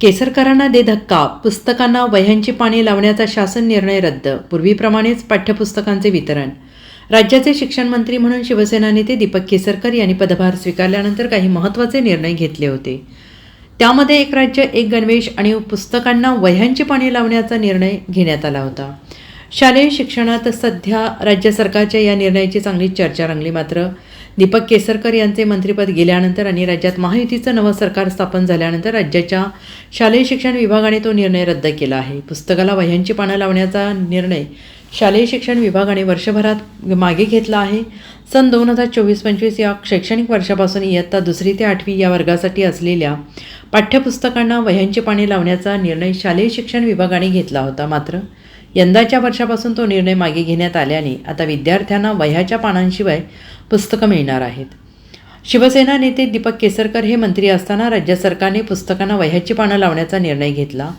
केसरकरांना दे धक्का पुस्तकांना वह्यांची पाने लावण्याचा शासन निर्णय रद्द पूर्वीप्रमाणेच पाठ्यपुस्तकांचे वितरण. राज्याचे शिक्षण मंत्री म्हणून शिवसेना नेते दीपक केसरकर यांनी पदभार स्वीकारल्यानंतर काही महत्त्वाचे निर्णय घेतले होते. त्यामध्ये एक राज्य एक गणवेश आणि पुस्तकांना वह्यांची पाने लावण्याचा निर्णय घेण्यात आला होता. शालेय शिक्षणात सध्या राज्य सरकारच्या या निर्णयाची चांगली चर्चा रंगली मात्र. दीपक केसरकर यांचे मंत्रिपद गेल्यानंतर आणि राज्यात महायुतीचं नवं सरकार स्थापन झाल्यानंतर राज्याच्या शालेय शिक्षण विभागाने तो निर्णय रद्द केला आहे. पुस्तकाला वह्यांची पानं लावण्याचा निर्णय शालेय शिक्षण विभागाने वर्षभरात मागे घेतला आहे. सन दोन हजार चोवीस पंचवीस या शैक्षणिक वर्षापासून इयत्ता दुसरी ते आठवी या वर्गासाठी असलेल्या पाठ्यपुस्तकांना वह्यांची पाने लावण्याचा निर्णय शालेय शिक्षण विभागाने घेतला होता मात्र. यंदाच्या वर्षापासून तो निर्णय मागे घेण्यात आल्याने आता विद्यार्थ्यांना वह्याच्या पानांशिवाय पुस्तकं मिळणार आहेत. शिवसेना नेते दीपक केसरकर हे मंत्री असताना राज्य सरकारने पुस्तकांना वह्याची पानं लावण्याचा निर्णय घेतला.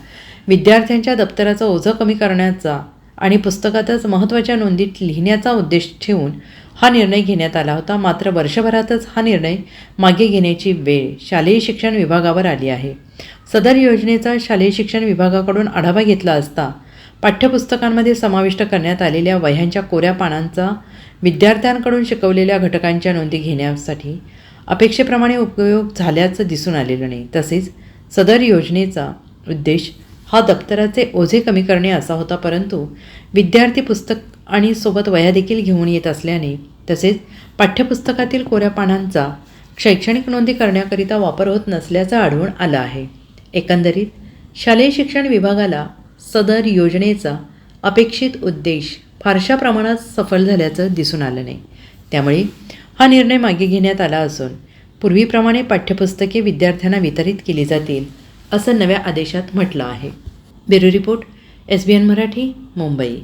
विद्यार्थ्यांच्या दप्तराचं ओझं कमी करण्याचा आणि पुस्तकातच महत्त्वाच्या नोंदीत लिहिण्याचा उद्देश ठेवून हा निर्णय घेण्यात आला होता. मात्र वर्षभरातच हा निर्णय मागे घेण्याची वेळ शालेय शिक्षण विभागावर आली आहे. सदर योजनेचा शालेय शिक्षण विभागाकडून आढावा घेतला असता पाठ्यपुस्तकांमध्ये समाविष्ट करण्यात आलेल्या वह्यांच्या कोऱ्या पानांचा विद्यार्थ्यांकडून शिकवलेल्या घटकांच्या नोंदी घेण्यासाठी अपेक्षेप्रमाणे उपयोग झाल्याचं दिसून आलेलं नाही. तसेच सदर योजनेचा उद्देश हा दप्तराचे ओझे कमी करणे असा होता परंतु विद्यार्थी पुस्तक आणि सोबत वह्या देखील घेऊन येत असल्याने तसेच पाठ्यपुस्तकातील कोऱ्या पानांचा शैक्षणिक नोंदी करण्याकरिता वापर होत नसल्याचं आढळून आलं आहे. एकंदरीत शालेय शिक्षण विभागाला सदर योजनेचा अपेक्षित उद्देश फारशा प्रमाणात सफल झाल्याचं दिसून आलं नाही. त्यामुळे हा निर्णय मागे घेण्यात आला असून पूर्वीप्रमाणे पाठ्यपुस्तके विद्यार्थ्यांना वितरित केली जातील असं नव्या आदेशात म्हटलं आहे. Bureau report S B N Marathi Mumbai.